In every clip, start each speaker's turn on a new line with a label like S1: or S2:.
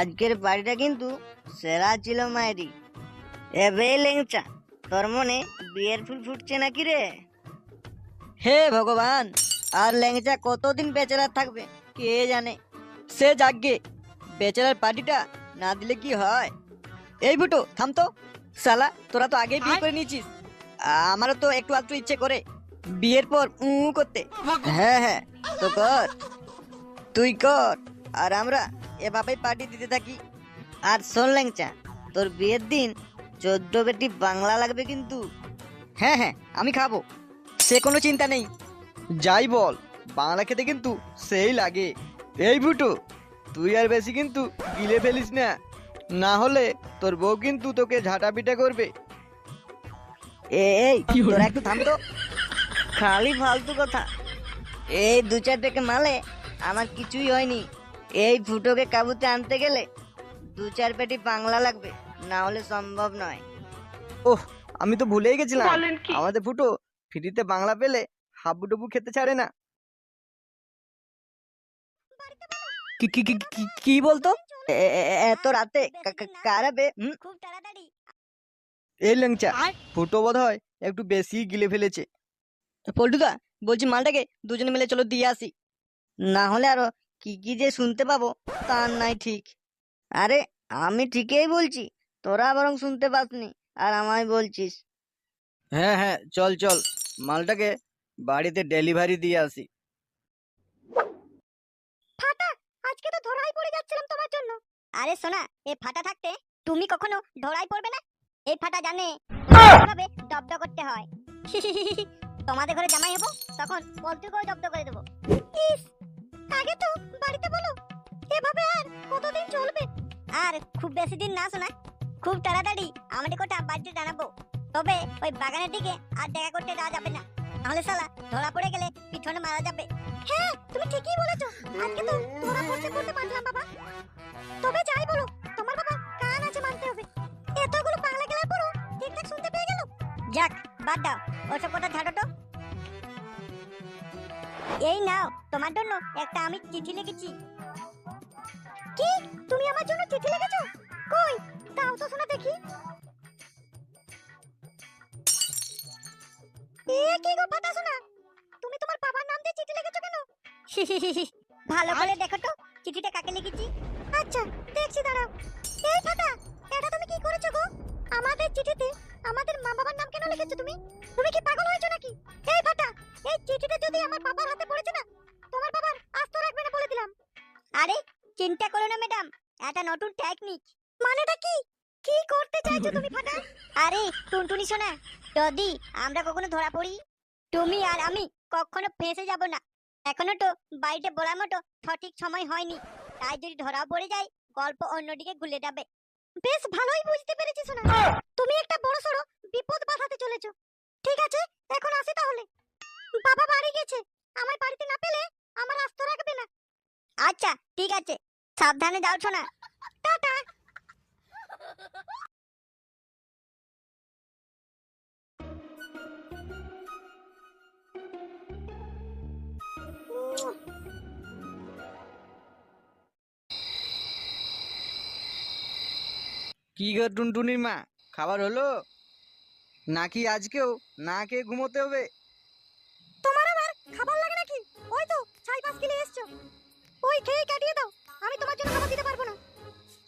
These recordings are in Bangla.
S1: আজকের বাড়িটা কিন্তু সেরা ছিল মায়েরি এবে লেংচা তোর মনে বিয়ের ফুল ফুটছে নাকি রে? হে ভগবান আর ল্যাংচা কতদিন বেচারার থাকবে কে জানে? সে যাগে বেচারার পার্টিটা না দিলে কি হয়? এই বুটো থাম তো। সালা তোরা তো আগেই বিয়ে করে নিয়েছিস। আমারও তো একটু আধটু ইচ্ছে করে বিয়ের পর উ করতে। হ্যাঁ হ্যাঁ তো কর। তুই কর। আর আমরা এভাবেই পার্টি দিতে থাকি। আর শোন ল্যাংচা তোর বিয়ের দিন চোদ্দ বেটি বাংলা লাগবে কিন্তু। হ্যাঁ হ্যাঁ আমি খাব। সে কোনো চিন্তা নেই।
S2: যাই বল বাংলা খেতে কিন্তু সেই লাগে। এই বুটু তুই আর বেশি কিন্তু গিলে ফেলিস না। না হলে তোর বউ কিন্তু তোকে ঝাঁটা পিটা করবে।
S1: এই তোরা একটু থাম তো খালি ফালতু কথা। এই দু চার টাকা মালে আমার কিছুই হয়নি। এই ফুটোকে কাবুতে আনতে গেলে দু চার পেটি বাংলা লাগবে না হলে সম্ভব নয়।
S2: ওহ আমি তো ভুলেই গেছিলাম। আমাদের ফুটো ফ্রিতে বাংলা পেলে হাবুডুবু খেতে ছাড়ে না।
S1: কি কি কি কি- কি বলতো? এত রাতে কারাবে হুম?
S2: এই ল্যাংচা ফুটো বোধ হয় একটু বেশি গিলে ফেলেছে।
S1: পল্টুদা বলছি মালটাকে দুজনে মিলে চলো দিয়ে আসি। না হলে আরও কি কি যে শুনতে পাবো তার নাই ঠিক। আরে আমি ঠিকই বলছি তোরা বরং শুনতে পাসনি আর আমায় বলছিস।
S2: হ্যাঁ হ্যাঁ চল চল মালটাকে বাড়িতে ডেলিভারি দিয়ে আসি।
S3: ফাটা আজকে তো ধরাই পড়ে যাচ্ছিলাম তোমার জন্য। আরে সোনা এ ফাটা থাকতে তুমি কখনো ধরাই পড়বে না? এই ফাটা জানে কীভাবে জব্দ করতে হয়। তোমাদের ঘরে জামাই হব তখন পল্টুকেও জব্দ করে দেবো। ইস! আগে তো বাড়িতে বলো। এভাবে আর কতদিন চলবে? আর খুব বেশি দিন না শোনা, খুব তাড়াতাড়ি আমাদের কোটা বাড়িতে জানাব। তবে ওই বাগানের দিকে আর দেখা করতে যাবে না। শালা ধরা পড়ে গেলে পিছনে মারা যাবে। হ্যাঁ তুমি ঠিকই বলেছ। আজকে তো ধরা পড়তে পড়তে বাঁচলাম বাবা। তবে যাই বলো, তোমার বাবা কান আছে মানতে হবে? এতগুলো বাংলা গেলার পরও ঠিকঠাক শুনতে পেয়ে গেল? যাক, বাদ দাও। ওসব কথা তো। এই নাও তোমার জন্য একটা আমি চিঠি লিখেছি। কি? তুমি আমার জন্য চিঠি লিখেছো? কই? দাও তো শোনা দেখি। এ কি গো পাতা শোনা? তুমি তোমার বাবার নাম দিয়ে চিঠি লিখেছো কেন? ভালো করে দেখো তো চিঠিটা কাকে লিখেছি? আচ্ছা দেখছি দাঁড়াও। এই ফাটা এটা তুমি কি করেছ গো? আমাদের চিঠিতে আমাদের মা বাবার নাম কেন লিখেছো তুমি? তুমি কি পাগল হয়েছো নাকি? এই ফাটা এই চিঠিটা যদি আমার বাবার হাতে পড়েছে না আরে চিন্তা করো না ম্যাডাম। এটা নতুন টেকনিক মানেটা কি? কি করতে চাইছো তুমি ফাটা? আরে টুনটুনি শোনা যদি আমরা কখনো ধরা পড়ি তুমি আর আমি কখনো ফেঁসে যাব না। এখনও তো বাড়িতে বলার মতো সঠিক সময় হয়নি। তাই যদি ধরা পড়ে যায় গল্প অন্যদিকে গুলে যাবে। বেশ ভালোই বুঝতে পেরেছি শোনা। তুমি একটা বড় সড়ো বিপদ বাঁধাতে চলেছো। ঠিক আছে এখন আসি তাহলে। বাবা বাড়ি গেছে। আমার বাড়িতে না পেলে আমার আস্ত রাখবে না। আচ্ছা ঠিক আছে। সাবধানে যাও শোনা টাটা।
S2: কি গো টুনটুনির মা? খাবার হলো? নাকি আজকেও? না খেয়ে ঘুমোতে হবে?
S3: তোমার আবার খাবার লাগে নাকি? ওই তো ছাই পাঁচ কিলো এসছো। ওই খেয়ে কাটিয়ে দাও? আমি তোমার জন্য খাবার দিতে পারব না।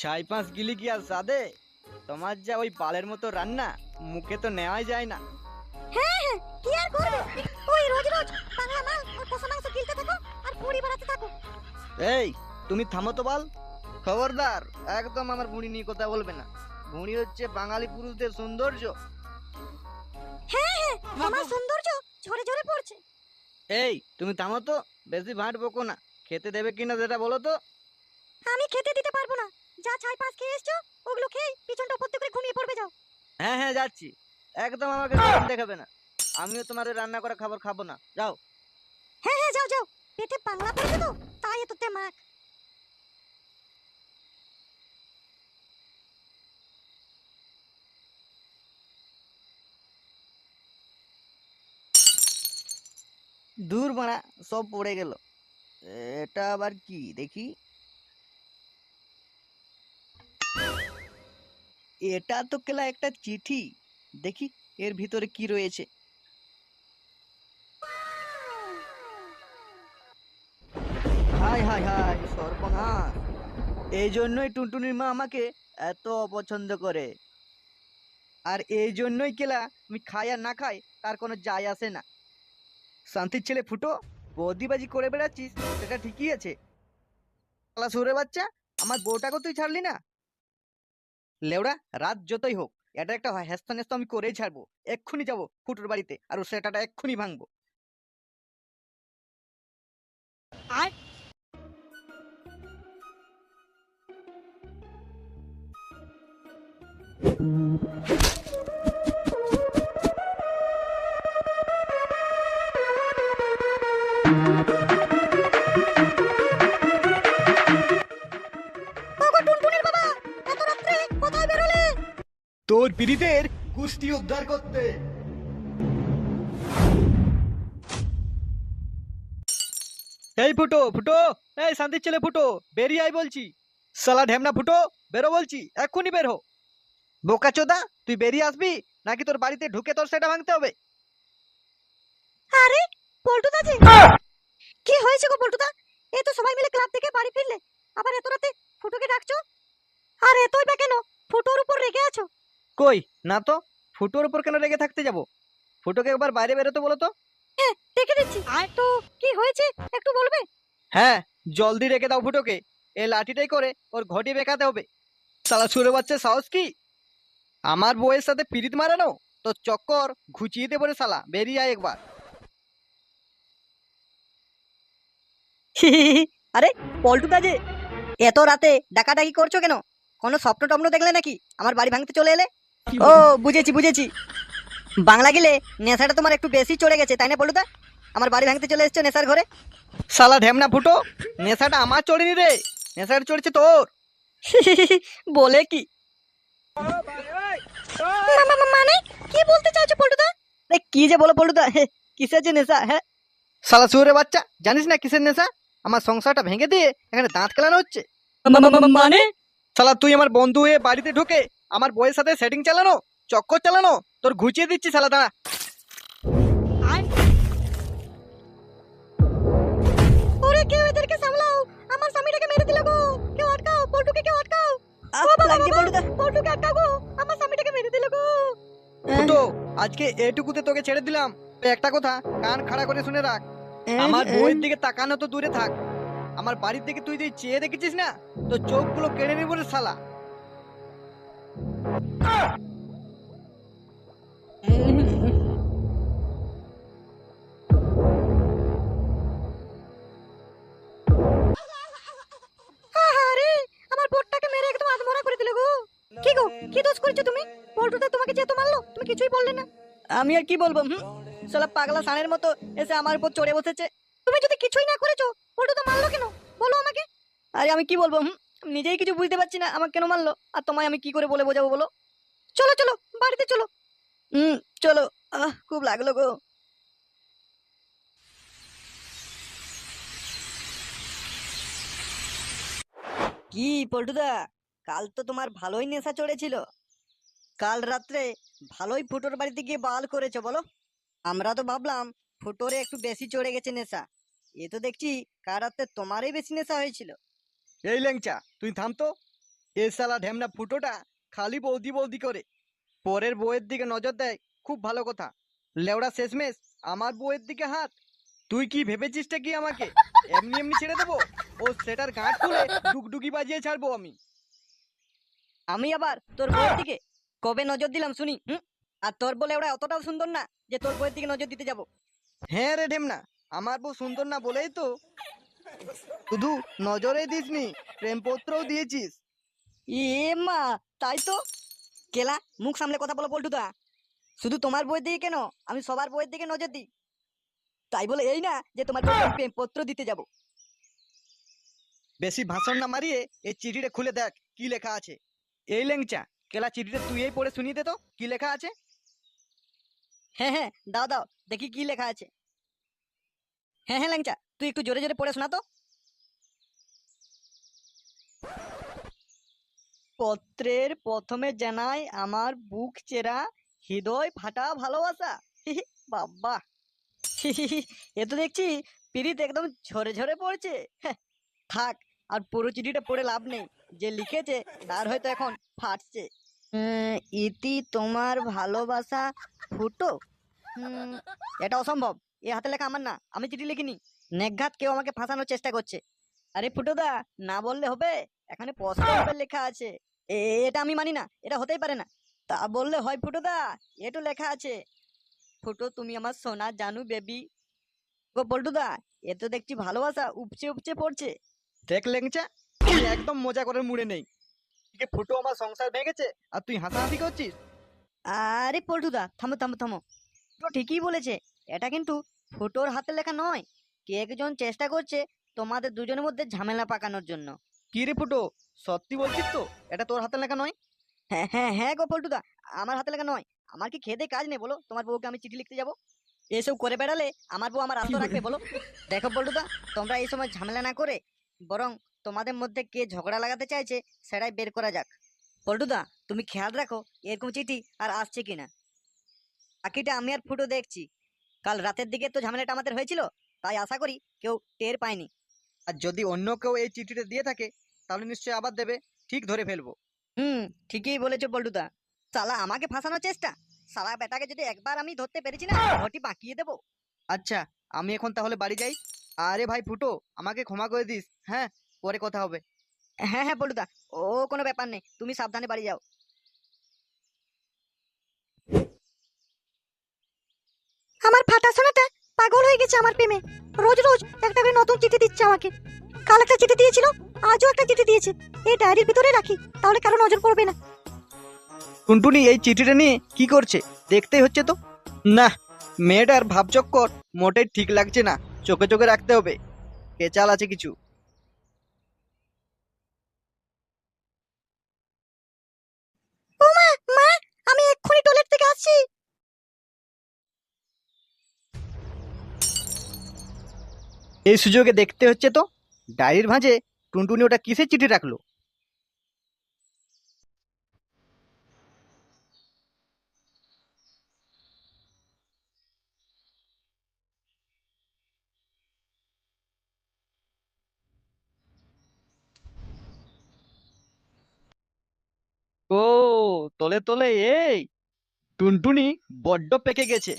S2: ছাই পাঁচ গিলি কি আর সাদে? তোমার যা ওই পালের মতো রান্না মুখে তো নেওয়াই যায় না।
S3: হ্যাঁ হ্যাঁ কি আর করবে? ওই রোজ রোজ বাংলা মাল আর কষা মাংস গিলতে থাকো আর পুরি বাড়াতে থাকো।
S2: এই তুমি থামো তো বল। খবরদার একদম আমার বুড়ি নিয়ে কথা বলবে না। বুড়ি হচ্ছে বাঙালি পুরুষদের সৌন্দর্য।
S3: হ্যাঁ হ্যাঁ আমার সৌন্দর্য ঝরে ঝরে পড়ছে।
S2: এই তুমি থামো তো বেশি ভাঁট বকো না। খেতে দেবে কিনা সেটা বলো তো?
S3: আমি খেতে দিতে পারব না। যা ছাই পাঁচ খেয়ে এসছো ওগুলো খেয়ে পিছনটা উপর করে ঘুমিয়ে পড়বে যাও।
S2: হ্যাঁ হ্যাঁ যাচ্ছি। একদম আমাকে দেখাবে না। আমিও তোমার রান্না করা খাবার খাব না। যাও।
S3: হ্যাঁ হ্যাঁ যাও যাও। পেটে বাংলা পড়েছে তো তাই এত তেমাক।
S2: দূর মারা সব পড়ে গেল। এটা আবার কি? দেখি। এটা তো কেলা একটা চিঠি। দেখি এর ভিতরে কি রয়েছে। হাই হাই হাই, সর্বনাশ। এই জন্যই টুনটুনির মা আমাকে এত অপছন্দ করে। আর এই জন্যই কেলা আমি খাই আর না খাই, তার কোনো যায় আসে না। শান্তির ছেলে ফুটো। বৌদিবাজি করে বেড়াচ্ছিস, সেটা ঠিকই আছে। শালা সুরে বাচ্চা, আমার বউটাকে তুই ছাড়লি না? লেওড়া রাত যতই হোক, এটা একটা হেস্ত নেস্ত আমি করেই ছাড়বো। এক্ষুনি যাব ফুটোর বাড়িতে, আর ও সেটাটা এক্ষুনি ভাঙবো।
S3: বাবা টুনটুনির
S2: তোর পীড়িতের কুষ্টি উদ্ধার করতে। এই ফুটো ফুটো এই শান্তির ছেলে ফুটো বেরিয়ে আয় বলছি। সালা ঢেমনা ফুটো বেরো বলছি এক্ষুনি বের হো। বোকা চোদা তুই বেরিয়ে আসবি নাকি তোর বাড়িতে ঢুকে তোর সেটা ভাঙতে হবে?
S3: আরে পল্টুদা জি কি? হয়েছে গো পল্টুদা? এই তো সবাই মিলে ক্লাব থেকে বাড়ি ফিরলে। আবার এত রাতে ফুটোকে ডাকছো? আর এতই বা কেন? ফুটোর উপর রেগে আছো?
S2: কই? না তো ফুটোর উপর কেন রেগে থাকতে যাব? ফুটোকে একবার বাইরে বেরোতে বলো তো।
S3: হ্যাঁ ডেকে দিচ্ছি। আর তো কি হয়েছে? একটু বলবে?
S2: হ্যাঁ জলদি রেখে দাও ফুটোকে। এই লাঠিটাই করে ওর ঘটি বেঁকাতে হবে। সালা সুরে বাচ্চা সাহস কি? আমার বউয়ের সাথে পিরিত মারানো? তো চক্কর ঘুচিয়ে দে বলে সালা বেরিয়ে আয় একবার।
S1: আরে পল্টুদা যে এত রাতে ডাকাডাকি করছ কেন? কোনো স্বপ্ন টপ্ন দেখলে নাকি? আমার বাড়ি ভাঙতে চলে এলে? ও বুঝেছি বুঝেছি। বাংলা গেলে নেশাটা তোমার একটু বেশি চড়ে গেছে তাই না পল্টুদা আমার বাড়ি ভাঙতে চলে এসছো নেশার ঘরে?
S2: সালা ঢেমনা ফুটো নেশাটা আমার চড়েনি রে। নেশাটা চড়ছে তোর।
S1: বলে কি?
S3: মানে? কি বলতে চাইছো পল্টুদা
S1: কি যে বলো পল্টুদা হে, কিসের যে নেশা হ্যাঁ?
S2: সালা সুরে বাচ্চা জানিস না কিসের নেশা? আমার সংসারটা ভেঙে দিয়ে এখানে দাঁত কেলানো হচ্ছে।
S1: মানে?
S2: সালা তুই আমার বন্ধু হয়ে বাড়িতে ঢুকে আমার বইয়ের সাথে সেটিং চালানো চক্কর চালানো তোর ঘুচিয়ে দিচ্ছি সালা দাঁড়া।
S3: ওরে কেউ এদেরকে সামলাও। আমার স্বামীটাকে মেরে দিল গো। কেউ আটকাও পল্টুকে কেউ আটকাও। পল্টুকে। গো। আমার স্বামীটাকে মেরে দিল গো।
S2: আজকে এটুকুতে তোকে ছেড়ে দিলাম। একটা কথা কান খাড়া করে শুনে রাখ। আমার বইয়ের দিকে তাকানো তো দূরে থাক। আমার বাড়ির দিকে তুই যে চেয়ে দেখেছিস না তো চোখগুলো কেড়ে নিব রে শালা।
S3: আমার বোটটাকে মেরে একদম আধমরা করে দিল গো। কি গো কি দোষ করেছ তুমি? পল্টুদা তোমাকে যেত মারলো তুমি কিছুই বললে না।
S1: আমি আর কি বলব শালা পাগলা সানের মতো এসে আমার উপর চড়ে বসেছে।
S3: তুমি যদি কিছুই না করেছ পল্টুদা মারলো কেন? বলো আমাকে।
S1: আরে আমি কি বলব নিজেই কিছু বুঝতে পারছি না, আমাকে কেন মারলো? আর তোমায় আমি কি করে বলে বোঝাবো বলো?
S3: চলো চলো, বাড়িতে চলো।
S1: হুম, চলো। আহ, খুব লাগল গো। কি পল্টুদা, কাল তো তোমার ভালোই নেশা চড়েছিল। কাল রাত্রে ভালোই ফুটোর বাড়িতে গিয়ে বাল করেছ, বলো। আমরা তো ভাবলাম ফুটোরে একটু বেশি চড়ে গেছে নেশা। এ তো দেখছি কাল রাত্রে তোমারই বেশি নেশা হয়েছিল।
S2: এই ল্যাংচা তুই থাম তো। এ শালা ঢেমনা ফুটোটা খালি বৌদি বৌদি করে। পরের বউয়ের দিকে নজর দেয় খুব ভালো কথা। লেওড়া শেষমেশ আমার বউয়ের দিকে হাত। তুই কি ভেবেছিসটা কি আমাকে? এমনি এমনি ছেড়ে দেবো? ও সেটার গাঁট তুলে ডুগডুগি বাজিয়ে ছাড়বো আমি।
S1: আমি আবার তোর বউয়ের দিকে কবে নজর দিলাম শুনি হুম? আর তোর বলে ওরা অতটাও সুন্দর না যে তোর বউয়ের দিকে নজর দিতে যাব।
S2: হ্যাঁ রে ঢেমনা আমার বউ সুন্দর না বলেই তো। শুধু নজরে দিসনি প্রেমপত্রও দিয়েছিস।
S1: এ মা তাই তো? কেলা মুখ সামলে কথা বলো পল্টুদা শুধু তোমার বইয়ের দিকে কেন? আমি সবার বইয়ের দিকে নজর দিই। তাই বলে এই না যে তোমার প্রেমপত্র দিতে যাব।
S2: বেশি ভাষণ না মারিয়ে এই চিঠিটা খুলে দেখ কি লেখা আছে। এই ল্যাংচা কেলা চিঠিটা তুই এই পড়ে শুনিয়ে দে তো কি লেখা আছে?
S1: হ্যাঁ হ্যাঁ দাও দাও, দেখি কি লেখা আছে। হ্যাঁ হ্যাঁ ল্যাংচা, তুই একটু জোরে জোরে পড়ে শোনা তো। পত্রের প্রথমে জানাই আমার বুক চেরা, হৃদয় ফাটা ভালোবাসা। বাবা। এ তো দেখছি পিরিত একদম ঝরে ঝরে পড়ছে। হ্যাঁ, থাক, আর পুরো চিঠিটা পড়ে লাভ নেই। যে লিখেছে, তার হয়তো এখন ফাটছে। ইতি তোমার ভালোবাসা ফুটো। এটা অসম্ভব। এ হাতে লেখা আমার না, আমি চিঠি লিখিনি। নেঘাত কেউ আমাকে ফাঁসানোর চেষ্টা করছে। আরে ফুটোদা, না বললে হবে? এখানে নাম্বার লেখা আছে। এটা আমি মানি না, এটা হতেই পারে না। তা বললে হয় ফুটোদা, এটো লেখা আছে। ফুটো, তুমি আমার সোনা জানু বেবি। গো পল্টুদা এ তো দেখছি ভালোবাসা উপচে উপচে পড়ছে। দেখ লেংচা একদম মজা করার মুড়ে নেই। এদিকে ফুটো আমার সংসার ভেঙেছে? আর তুই হাসাহাসি করছিস? আরে পল্টুদা থামো থামো থামো। তো ঠিকই বলেছে এটা কিন্তু ফুটোর হাতে লেখা নয়। কে একজন চেষ্টা করছে তোমাদের দুজনের মধ্যে ঝামেলা পাকানোর জন্য। কি রে ফুটো সত্যি বলছিস তো? এটা তোর হাতে লেখা নয়? হ্যাঁ হ্যাঁ হ্যাঁ গো পল্টুদা আমার হাতে লেখা নয়। আমার কি খেতে কাজ নেই বলো? তোমার বউকে আমি চিঠি লিখতে যাব? এসব করে বেড়ালে আমার বউ আমার আস্ত রাখবে বলো? দেখো পল্টুদা তোমরা এই সময় ঝামেলা না করে বরং তোমাদের মধ্যে কে ঝগড়া লাগাতে চাইছে সেটাই বের করা যাক। পল্টুদা তুমি খেয়াল রাখো এরকম চিঠি আর আসছে কিনা। বাকিটা আমি আর ফুটো দেখছি। কাল রাতের দিকে তো ঝামেলাটা আমাদের হয়েছিল তাই আশা করি কেউ টের পায়নি। আর যদি অন্য কেউ এই চিঠিটা দিয়ে থাকে তাহলে নিশ্চয়ই আবার দেবে ঠিক ধরে ফেলব। হুম ঠিকই বলেছ পল্টুদা। সালা আমাকে ফাঁসানোর চেষ্টা? সালা বেটাকে যদি একবার আমি ধরতে পেরেছি না ঘটি বাঁকিয়ে দেবো। আচ্ছা আমি এখন তাহলে বাড়ি যাই। আরে ভাই ফুটো আমাকে ক্ষমা করে দিস হ্যাঁ? পরে কথা হবে। হ্যাঁ হ্যাঁ পল্টুদা ও কোনো ব্যাপার নেই তুমি সাবধানে বাড়ি যাও।
S3: আমার ফাটা সোনাটা পাগল হয়ে গেছে আমার প্রেমে। রোজ রোজ একটা করে নতুন চিঠি দিচ্ছে আমাকে। কাল একটা চিঠি দিয়েছিল আজও একটা চিঠি দিয়েছে। এই ডায়েরির ভিতরে রাখি তাহলে কারও নজর পড়বে না।
S1: টুনটুনি এই চিঠিটা নিয়ে কি করছে? দেখতেই হচ্ছে তো? না মেয়েটার ভাবচক্কর মোটেই ঠিক লাগছে না। চোখে চোখে রাখতে হবে। কেচাল আছে কিছু
S3: ও মা মা আমি এক্ষুনি টয়লেট থেকে আসছি।
S1: এই সুযোগে দেখতে হচ্ছে তো ডায়ের ভাঁজে টুনটুনি ওটা কিসের চিঠি রাখল? ও তলে তলে এই! টুনটুনি বড্ড পেকে গেছে।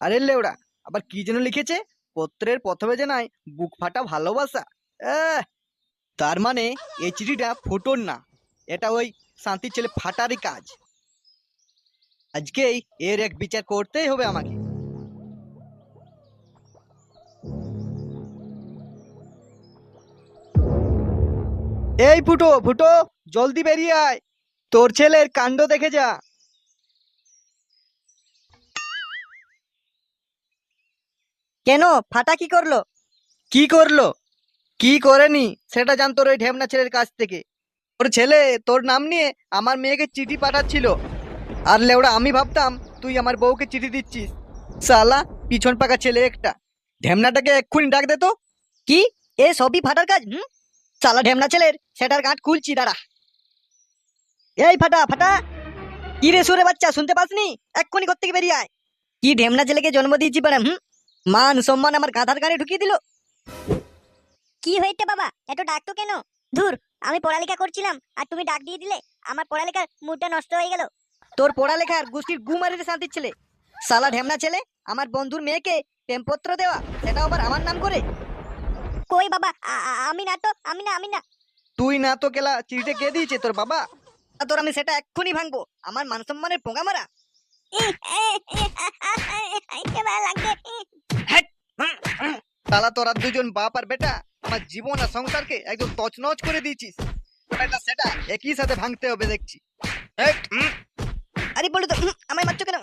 S1: আরে লেওড়া, আবার কি যেন লিখেছে? পত্রের প্রথমে জানাই বুক ফাটা ভালোবাসা। তার মানে এই চিঠিটা ফুটোর না। এটা ওই শান্তির ছেলে ফাটারই কাজ। আজকেই এর এক বিচার করতেই হবে আমাকে। এই ফুটো ফুটো, জলদি বেরিয়ে আয়। তোর ছেলের কাণ্ড দেখে যা। কেন? ফাটা কি করল? কি করল? কি করেনি? সেটা জান তোর ওই ঢেমনা ছেলের কাছ থেকে। ওর ছেলে তোর নাম নিয়ে আমার মেয়েকে চিঠি পাঠাচ্ছিল। আর লেওড়া আমি ভাবতাম তুই আমার বউকে চিঠি দিচ্ছিস। সালা পিছন পাকা ছেলে একটা। ঢেমনাটাকে এক্ষুনি ডাক দে তো। কি? এ সবই ফাটার কাজ? হুম? সালা ঢেমনা ছেলের সেটার গাঁট খুলছি দাঁড়া। এই ফাটা ফাটা! কি রে সুরে বাচ্চা শুনতে পাসনি? এক্ষুনি ঘর থেকে বেরিয়ে আয়। কি ঢেমনা ছেলেকে জন্ম দিয়েছি পারে হুম? মান সম্মান আমার গাধার গানে ঢুকিয়ে দিল।
S3: কি হয়েছে বাবা? এত ডাকতো কেন? ধুর আমি পড়ালেখা করছিলাম আর তুমি ডাক দিয়ে দিলে আমার পড়ালেখার মুডটা নষ্ট হয়ে গেল।
S1: তোর পড়ালেখার গোষ্ঠীর গু মারিতে শান্তির ছেলে। সালা ঢেমনা ছেলে আমার বন্ধুর মেয়েকে প্রেমপত্র দেওয়া সেটা আবার আমার নাম করে।
S3: কই বাবা? আমি না তো আমি না আমি না।
S1: তুই না তো কেলা চিঠিটা কে দিয়েছে তোর বাবা? তোর আমি সেটা এক্ষুনি ভাঙবো। আমার মান সম্মানের পোঙা মারা তালা তোরা দুজন বাপ আর বেটা আমার জীবন আর সংসারকে একদম তছনছ করে দিয়েছিস। সেটা একই সাথে ভাঙতে হবে দেখছি। আরে বলো তো আমায় মাত্র কেন?